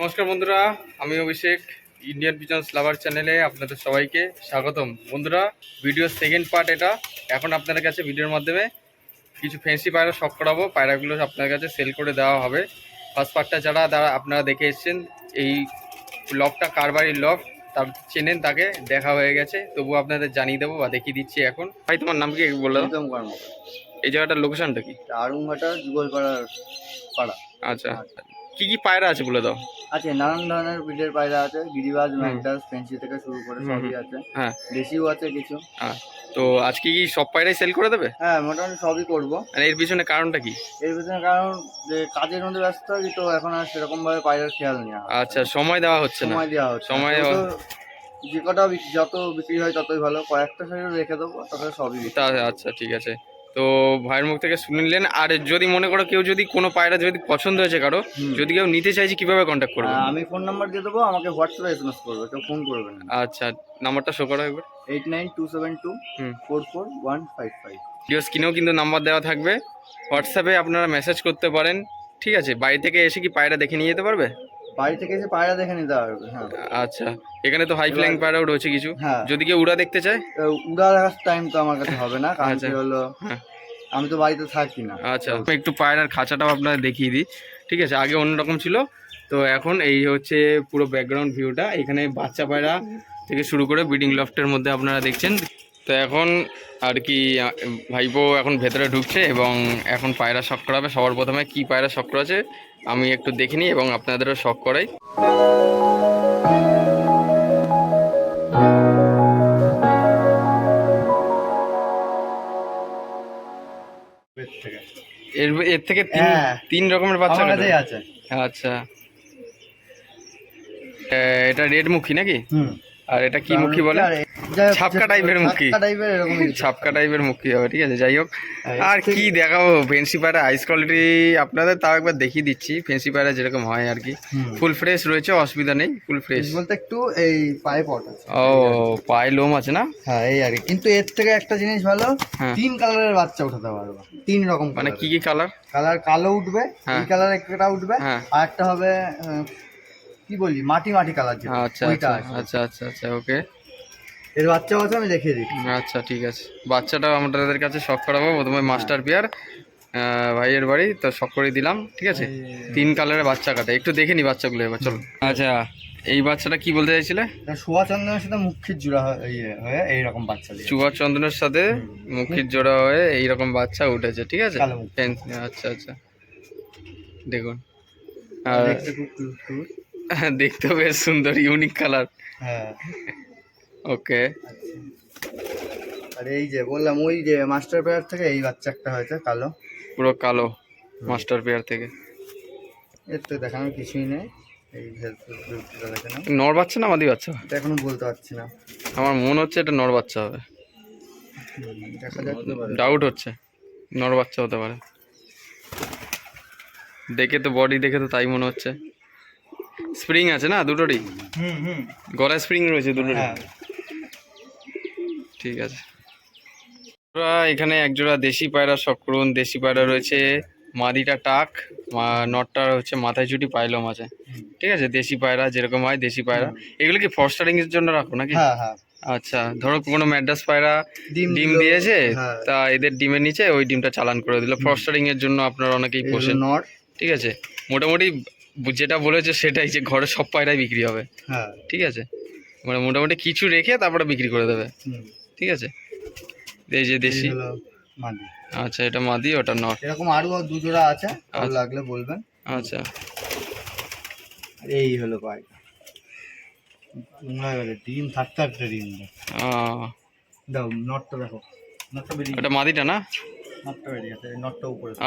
নমস্কার বন্ধুরা আমি অভিষেক ইন্ডিয়ান পিজন্স লাভার চ্যানেলে আপনাদের সবাইকে স্বাগতম। বন্ধুরা ভিডিওর সেকেন্ড পার্ট এটা। এখন আপনাদের কাছে ভিডিওর মাধ্যমে কিছু ফ্যান্সি পায়রা শখ করাবো। পায়রাগুলো আপনাদের কাছে সেল করে দেওয়া হবে। ফার্স্ট পার্টটা যারা যারা আপনারা দেখে এসছেন এই লকটা কার বাড়ির লক তার চেনেন তাকে দেখা হয়ে গেছে। তবু আপনাদের জানিয়ে দেবো বা দেখিয়ে দিচ্ছি এখন। ভাই তোমার নাম কি? বলল একদম এই জায়গাটার লোকেশনটা কি? পাড়া। আচ্ছা। কি কি পায়রা আছে বলে দাও? আছে নানান ধরনের ব্রিডের পায়রা আছে গিরিবাজ। ম্যাকডাস ফেন্সি থেকে শুরু করে সবই আছে। হ্যাঁ। দেশিও আছে কিছু। হ্যাঁ। তো আজকে কি সব পায়রাই সেল করে দেবে? হ্যাঁ মোটামুটি সবই করব। আর এর পিছনে কারণটা কি? এর পিছনে কারণ যে কাজের মধ্যে ব্যস্ত থাকি তো এখন আর সেরকম ভাবে পায়রার খেয়াল নেওয়া আচ্ছা সময় দেওয়া হচ্ছে না। সময় দেওয়া হচ্ছে। সময় যেহেতু যে কটা যত বিক্রি হয় ততই ভালো। কয়েকটা শাড়ি রেখে দেবো তাতে সবই আচ্ছা ঠিক আছে। তো ভাইয়ের মুখ থেকে শুনে নিলেন। আর যদি মনে করো কেউ যদি কোনো পায়রা যদি পছন্দ হয়েছে কারও যদি কেউ নিতে চাইছে কীভাবে কন্ট্যাক্ট করবে? আমি ফোন নাম্বার দিয়ে দেবো আমাকে হোয়াটসঅ্যাপে এস এম এস করবে কেউ ফোন করবে না। আচ্ছা নাম্বারটা শো করো একবার। Eight nine two seven two four four one five five video স্ক্রিনেও কিন্তু নাম্বার দেওয়া থাকবে। হোয়াটসঅ্যাপে আপনারা মেসেজ করতে পারেন। ঠিক আছে বাড়ি থেকে এসে কি পায়রা দেখে নিয়ে যেতে পারবে? বাড়ি থেকে এসে পায়রা দেখে নিতে পারবে হ্যাঁ। আচ্ছা এখানে তো হাই ফ্লাইং পায়রাও রয়েছে কিছু। হ্যাঁ। যদি কেউ উড়া দেখতে চায়? উড়া দেখার টাইম তো আমার কাছে হবে না কারণ আচ্ছা। কি হলো হ্যাঁ। আমি তো বাড়িতে থাকি না। আচ্ছা একটু পায়রার খাঁচাটাও আপনাদের দেখিয়ে দিই। ঠিক আছে আগে অন্যরকম ছিল। তো এখন এই হচ্ছে পুরো ব্যাকগ্রাউন্ড ভিউটা এখানে বাচ্চা পায়রা থেকে শুরু করে ব্রিডিং লফটের মধ্যে আপনারা দেখছেন। তো এখন আর কি ভাইপো এখন ভেতরে ঢুকছে এবং এখন পায়রা শখ করাবে। সবার প্রথমে কি পায়রা শখ করাছে আমি একটু দেখে নিই এবং আপনাদেরও শখ করাই। এর এর থেকে তিন হ্যাঁ। তিন রকমের বাচ্চা আছে। আচ্ছা। এটা রেড মুখী নাকি? আর এটা কি মুখী বলে? ছাপকা টাইপের মুখী। ছাপকা টাইপের এরকমই ছাপকা টাইপের মুখী হবে ঠিক আছে? যাই হোক হ্যাঁ, আর কি দেখাবো? ফেন্সি পায়রা আইস কোয়ালিটি আপনাদের তাও একবার দেখিয়ে দিচ্ছি। ফেন্সি পায়রা যেরকম হয় আর কি। ফুল ফ্রেশ রয়েছে অসুবিধা নেই ফুল ফ্রেশ বলতে একটু এই পায়ে পট আছে। ও পায়ে লোম আছে না? হ্যাঁ এই আর কি। কিন্তু এর থেকে একটা জিনিস ভালো হ্যাঁ। তিন কালারের বাচ্চা উঠাতে পারব। তিন রকম মানে কি কি কালার কালার কালো উঠবে হ্যাঁ। এই কালার একটা উঠবে। আর একটা হবে কি বলি মাটি মাটি কালার আচ্ছা আচ্ছা আছে। আচ্ছা আচ্ছা আচ্ছা ওকে এর বাচ্চা আছে আমি দেখিয়ে দিচ্ছি। আচ্ছা ঠিক আছে। বাচ্চাটা আমাদের কাছে শখ করাবো প্রথমে মাস্টার পেয়ার ভাইয়ের বাড়ি তো শখ করে দিলাম ঠিক আছে? তিন কালারের বাচ্চা কাটে একটু দেখে নি বাচ্চাগুলো এবার চলো। আচ্ছা এই বাচ্চাটা কি বলতে চাইছিলে? শোয়া চন্দনের সাথে মুখির জোড়া হয়ে- ইয়ে এইরকম বাচ্চা চুয়া চন্দনের সাথে মুখির জোড়া হয়ে এইরকম বাচ্চা উঠেছে ঠিক আছে? আচ্ছা আচ্ছা। দেখুন। আর দেখতে বেশ সুন্দর ইউনিক কালার হ্যাঁ। ওকে। আর এই যে বললাম ওই যে মাস্টার পেয়ার থেকে এই বাচ্চা একটা হয়েছে কালো। পুরো কালো মাস্টার পেয়ার থেকে। এর তো দেখানোর কিছুই নেই। এই হেলথ নর বাচ্চা না মাদি বাচ্চা? এটা এখনও বলতে পারছি না। আমার মনে হচ্ছে এটা নর বাচ্চা হবে। দেখা ডাউট হচ্ছে। নর বাচ্চা হতে পারে। দেখে তো বডি দেখে তো তাই মনে হচ্ছে। স্প্রিং আছে না দুটোরই? হুম হুম। গলায় স্প্রিং রয়েছে দুটোরই। হ্যাঁ। ঠিক আছে। এখানে একজোড়া দেশি পায়রা শখ করুন। দেশি পায়রা রয়েছে মাদিটা টাক নটটা হচ্ছে মাথায় চুটি পাইলম আছে। ঠিক আছে দেশি পায়রা যেরকম হয় দেশি পায়রা। এগুলো কি ফস্টারিং এর জন্য রাখো নাকি? হ্যাঁ হ্যাঁ। আচ্ছা ধরো কোনো ম্যাড্রাস পায়রা ডিম দিয়েছে হ্যাঁ। তা এদের ডিমের নিচে ওই ডিমটা চালান করে দিল। ফস্টারিং এর জন্য আপনারা অনেকেই পোষেন। নট। ঠিক আছে মোটামুটি যেটা বলেছে সেটাই যে ঘরে সব পায়রাই বিক্রি হবে। ঠিক আছে মানে মোটামুটি কিছু রেখে তারপরে বিক্রি করে দেবে। ঠিক আছে? এই যে দেশি মাদি। আচ্ছা এটা মাদি ওটা নট। এরকম আরও দু জোড়া আছে ভালো আচ্ছা। লাগলে বলবেন। আচ্ছা। এই হলো গেলে ডিম থাকতে থাকতে ডিম। দাও নটটা দেখো। এটা মাদিটা না?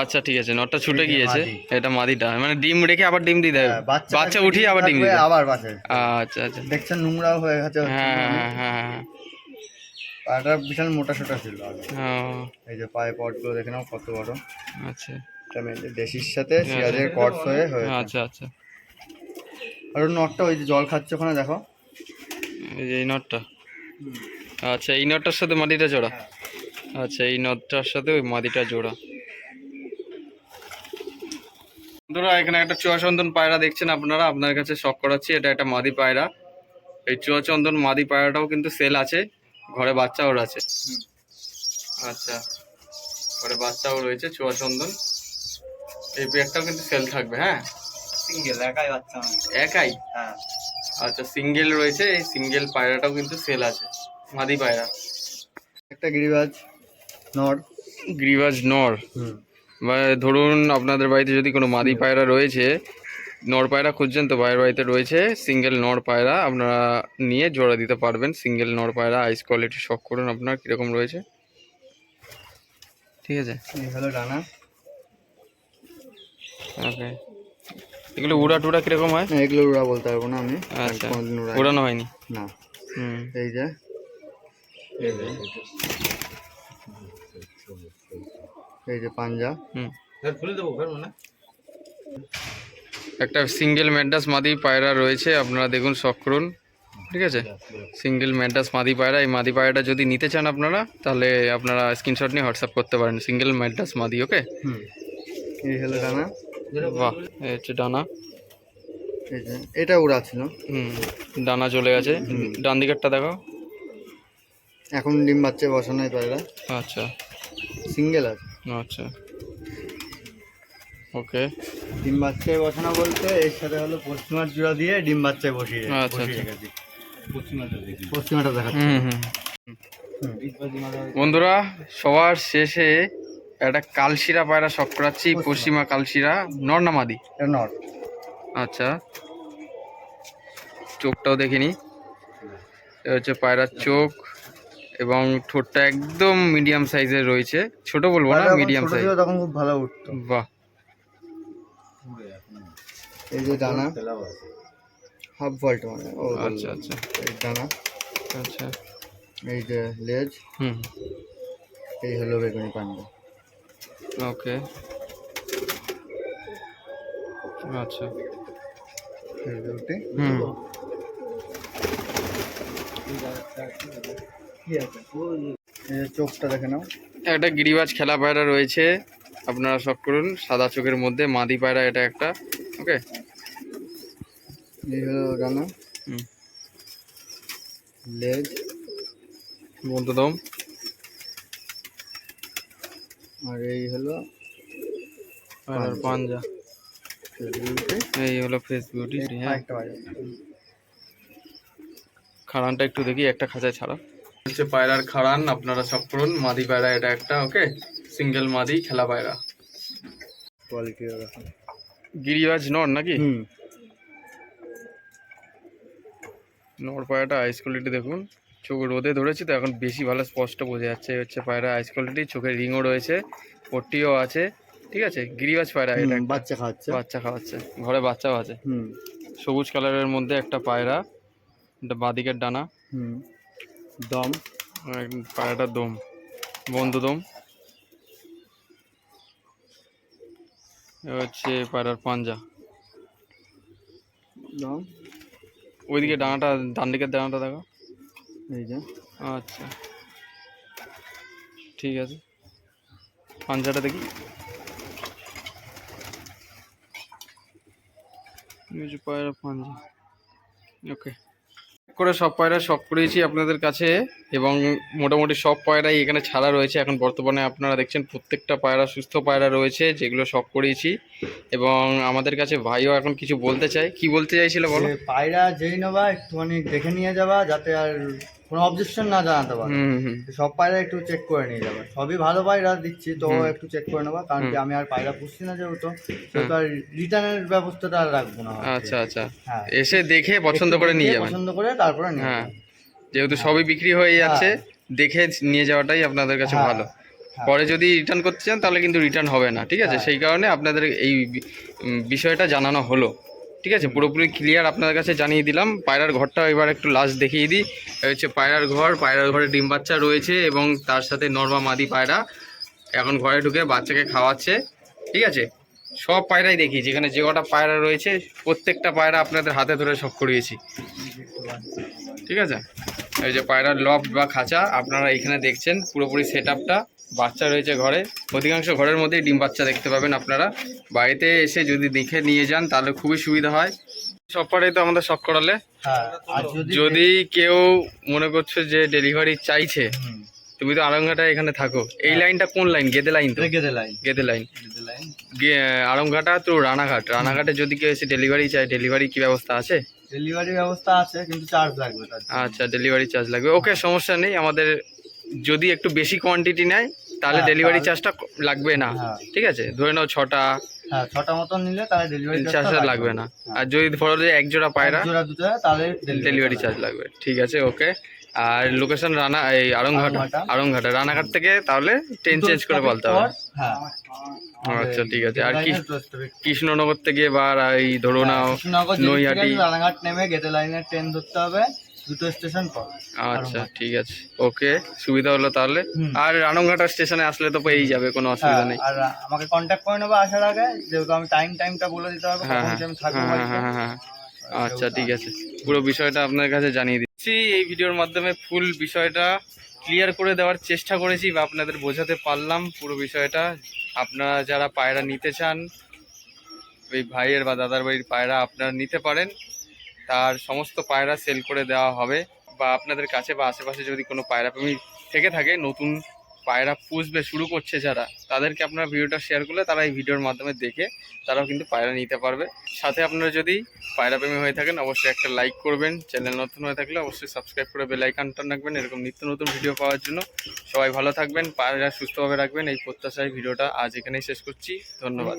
আচ্ছা ঠিক আছে নটটা ছুটে গিয়েছে। এটা মাদিটা। মানে ডিম রেখে আবার ডিম দিয়ে দেয়। হ্যাঁ, বাচ্চা উঠিয়ে আবার ডিম দিয়ে আবার আচ্ছা আচ্ছা। দেখছেন নোংরাও হয়ে গেছে। হ্যাঁ হ্যাঁ হ্যাঁ হ্যাঁ। পাটা বিশাল মোটা সোটা ছিল এই যে পায়ে পটগুলো দেখে নাও কত বড়। আচ্ছা। দেশির সাথে সিরাজের কটস হয়ে হয়েছে। আচ্ছা আচ্ছা। আর ওর নটটা ওই যে জল খাচ্ছে ওখানে দেখো। এই যে এই নটটা আচ্ছা এই নটটার সাথে মাদিটা জোড়া। আচ্ছা এই নটটার সাথে ওই মাদিটা জোড়া। ধরো এখানে একটা চুয়াচন্দন পায়রা দেখছেন আপনারা? আপনার কাছে শখ করাচ্ছি এটা একটা মাদি পায়রা। এই চুয়াচন্দন মাদি পায়রাটাও কিন্তু সেল আছে। ঘরে বাচ্চাও আছে আচ্ছা ঘরে বাচ্চাও রয়েছে চুয়া চন্দন। এই পেয়ারটাও কিন্তু সেল থাকবে হ্যাঁ? সিঙ্গেল একাই বাচ্চা একাই? হ্যাঁ। আচ্ছা সিঙ্গেল রয়েছে এই সিঙ্গেল পায়রাটাও কিন্তু সেল আছে মাদি পায়রা। একটা গিরিবাজ নর। গিরিবাজ নর। ধরুন আপনাদের বাড়িতে যদি কোনো মাদি পায়রা রয়েছে নর পায়রা খুঁজছেন তো বাইরের বাড়িতে রয়েছে। সিঙ্গেল নর পায়রা আপনারা নিয়ে জোড়া দিতে পারবেন। সিঙ্গেল নর পায়রা আইস কোয়ালিটি শখ করুন আপনার কীরকম রয়েছে। ঠিক আছে। এই হলো ডানা। ওকে। এগুলো উড়া টুড়া কীরকম হয়? না এগুলো উড়া বলতে পারব না আমি। আচ্ছা। উড়ানো হয়নি? না। হুম। এই যে। এই যে। এই যে পাঞ্জা। হুম। খুলে দেবো না? একটা সিঙ্গেল ম্যাডাস মাদি পায়রা রয়েছে আপনারা দেখুন শখ করুন ঠিক আছে? সিঙ্গেল ম্যাডাস মাদি পায়রা এই মাদি পায়রাটা যদি নিতে চান আপনারা তাহলে আপনারা স্ক্রিনশট নিয়ে হোয়াটসঅ্যাপ করতে পারেন সিঙ্গেল ম্যাড্রাস মাদি ওকে হুম। এই হলো ডানা। বাহ এই হচ্ছে ডানা। এটা উড়া ছিল। হুম ডানা চলে গেছে। ডান দিকেরটা দেখো এখন ডিম বাচ্চা বসানো পায়রা। আচ্ছা। সিঙ্গেল আছে আচ্ছা। ওকে ডিম বাচ্চায় বসানো বলতে এর সাথে হলো পশ্চিমার জোড়া দিয়ে ডিম বাচ্চায় বসিয়ে আচ্ছা, বসিয়ে আচ্ছা। রেখেছি। পশ্চিমাটা দেখাচ্ছি। হুম হুম। হুম। বন্ধুরা সবার শেষে একটা কালশিরা পায়রা শখ করাচ্ছি পশ্চিমা। কালশিরা নর্নামাদি এটা নট আচ্ছা। চোখটাও দেখিনি। এ হচ্ছে পায়রার চোখ এবং ঠোঁটটা একদম মিডিয়াম সাইজের রয়েছে। ছোট বলব না মিডিয়াম সাইজ তখন খুব ভালো উঠতো। বাহ। এই যে ডানা। হাফ ভল্ট মানে ও আচ্ছা আচ্ছা। এই ডানা। আচ্ছা। এই যে লেজ। হুম। এই হলো বেগুনি পান্ডা। ওকে। আচ্ছা। হুম। চোখটা দেখে নাও। একটা গিরিবাজ খেলা পায়রা রয়েছে। আপনারা শখ করুন সাদা চোখের মধ্যে মাদি পায়রা এটা একটা ওকে? এই হলো লেজ। বলতে দম আর এই হলো আর পাঞ্জা। এই হলো ফেস বিউটি হ্যাঁ খাড়ানটা একটু দেখি একটা খাঁচায় ছাড়া। হচ্ছে পায়রার খাড়ান আপনারা সব করুন মাদি পায়রা এটা একটা ওকে? সিঙ্গেল মাদি খেলা পায়রা। কোয়ালিটি গিরিবাজ নর নাকি? নর পায়রাটা আইস কোয়ালিটি দেখুন। চোখ রোদে ধরেছি তো এখন বেশি ভালো স্পষ্ট বোঝা যাচ্ছে। হচ্ছে পায়রা আইস কোয়ালিটি চোখের রিংও রয়েছে পট্টিও আছে ঠিক আছে? গিরিবাজ পায়রা এটা বাচ্চা খাওয়াচ্ছে। বাচ্চা খাওয়াচ্ছে ঘরে বাচ্চাও আছে। হুম। সবুজ কালারের মধ্যে একটা পায়রা এটা বাদিকের ডানা। হুম। দম। আর পায়রাটার দম বন্ধু দম। হচ্ছে পায়রার পাঞ্জা। দম ওইদিকে ডানাটা ডান দিকের ডানাটা দেখো এই যে। আচ্ছা। ঠিক আছে। পাঞ্জাটা দেখি। এই যে পায়রা পাঞ্জা। ওকে। করে সব পায়রা শখ করেছি আপনাদের কাছে এবং মোটামুটি সব পায়রাই এখানে ছাড়া রয়েছে। এখন বর্তমানে আপনারা দেখছেন প্রত্যেকটা পায়রা, সুস্থ পায়রা রয়েছে, যেগুলো শখ করিয়েছি এবং আমাদের কাছে ভাইও এখন কিছু বলতে চাই কি বলতে চাইছিল বলো? পায়রা যেই নেবা, একটুখানি দেখে নিয়ে যাবা, যাতে আর কোনো অবজেকশন না জানাতে পারো। সব পায়রা একটু চেক করে নিয়ে যাবে। সবই ভালো পায়রা দিচ্ছি তো একটু চেক করে নেবা কারণ কি আমি আর পায়রা পুষছি না যেহেতু সেহেতু আর রিটার্নের ব্যবস্থাটা আর রাখব না আচ্ছা আচ্ছা। হ্যাঁ। এসে দেখে পছন্দ করে নিয়ে যাবেন। পছন্দ করে তারপরে নিয়ে হ্যাঁ। যেহেতু সবই বিক্রি হয়ে যাচ্ছে হ্যাঁ। দেখে নিয়ে যাওয়াটাই আপনাদের কাছে হ্যাঁ, ভালো। হ্যাঁ। পরে যদি রিটার্ন করতে চান তাহলে কিন্তু রিটার্ন হবে না ঠিক আছে? হ্যাঁ। সেই কারণে আপনাদের এই বিষয়টা জানানো হলো। ঠিক আছে? পুরোপুরি ক্লিয়ার আপনার কাছে জানিয়ে দিলাম। পায়রার ঘরটা এবার একটু লাস্ট দেখিয়ে দিই। হচ্ছে পায়রার ঘর। পায়রার ঘরে ডিম বাচ্চা রয়েছে এবং তার সাথে নর্মা মাদি পায়রা এখন ঘরে ঢুকে বাচ্চাকে খাওয়াচ্ছে। ঠিক আছে? সব পায়রাই দেখি। যেখানে যে কটা পায়রা রয়েছে, প্রত্যেকটা পায়রা আপনাদের হাতে ধরে সব করিয়েছি। ঠিক আছে? এই যে পায়রার লফট বা খাঁচা আপনারা এখানে দেখছেন পুরোপুরি সেট আপটা বাচ্চা রয়েছে ঘরে। অধিকাংশ ঘরের মধ্যেই ডিম বাচ্চা দেখতে পাবেন আপনারা। বাড়িতে এসে যদি দেখে নিয়ে যান তাহলে খুবই সুবিধা হয়। সব পাড়াই তো আমাদের শখ করালে। হ্যাঁ যদি কেউ মনে করছ যে ডেলিভারি চাইছে তুমি তো আরংঘাটা এখানে থাকো। এই লাইনটা কোন লাইন গেদে লাইন তো? গেদে লাইন গেদে লাইন আরংঘাটা তো রানাঘাট। রানাঘাটে যদি কেউ এসে ডেলিভারি চায় ডেলিভারি কি ব্যবস্থা আছে? ডেলিভারি ব্যবস্থা আছে কিন্তু চার্জ লাগবে আচ্ছা ডেলিভারি চার্জ লাগবে। ওকে সমস্যা নেই আমাদের যদি একটু বেশি কোয়ান্টিটি নেয় তাহলে হ্যাঁ, ডেলিভারি চার্জটা লাগবে না। হ্যাঁ। ঠিক আছে? ধরে নাও ছটা। হ্যাঁ ছটা মতন নিলে তাহলে ডেলিভারি চার্জটা লাগবে। না। আর যদি ধরো যে এক জোড়া পায়রা জোড়া দুটো তাহলে ডেলিভারি চার্জ লাগবে। ঠিক আছে ওকে। আর লোকেশন রানা এই আরংঘাটা আরংঘাটা। রানাঘাট থেকে তাহলে ট্রেন চেঞ্জ করে বলতে হবে। হ্যাঁ। আচ্ছা ঠিক আছে। আর কি কৃষ্ণনগর থেকে বা এই ধরো না হ্যাঁ, থেকে নৈহাটি। রানাঘাট নেমে গেতে লাইনের ট্রেন ধরতে হবে দুটো স্টেশন পর। আচ্ছা ঠিক আছে। ওকে সুবিধা হলো তাহলে। আর রানংঘাটা স্টেশনে আসলে তো পেয়েই যাবে কোনো অসুবিধা হ্যাঁ, নেই। আর আমাকে কন্ট্যাক্ট করে নেব আসার আগে যেহেতু আমি টাইম টাইমটা বলে দিতে হবে হ্যাঁ হ্যাঁ। হ্যাঁ, হ্যাঁ। আচ্ছা ঠিক আছে। পুরো বিষয়টা আপনার কাছে জানিয়ে দিচ্ছি এই ভিডিওর মাধ্যমে ফুল বিষয়টা ক্লিয়ার করে দেওয়ার চেষ্টা করেছি বা আপনাদের বোঝাতে পারলাম পুরো বিষয়টা। আপনারা যারা পায়রা নিতে চান ওই ভাইয়ের বা দাদার বাড়ির পায়রা আপনারা নিতে পারেন। তার সমস্ত পায়রা সেল করে দেওয়া হবে বা আপনাদের কাছে বা আশেপাশে যদি কোনো পায়রা প্রেমী থেকে থাকে, নতুন পায়রা পুষবে, শুরু করছে যারা, তাদেরকে আপনারা ভিডিওটা শেয়ার করলে তারা এই ভিডিওর মাধ্যমে দেখে তারাও কিন্তু পায়রা নিতে পারবে। সাথে আপনারা যদি পায়রা প্রেমী হয়ে থাকেন, অবশ্যই একটা লাইক করবেন। চ্যানেল নতুন হয়ে থাকলে অবশ্যই সাবস্ক্রাইব করে বেল আইকনটা রাখবেন। এরকম নিত্য নতুন ভিডিও পাওয়ার জন্য সবাই ভালো থাকবেন, পায়রা সুস্থভাবে রাখবেন। এই প্রত্যাশায় ভিডিওটা আজ এখানেই শেষ করছি। ধন্যবাদ।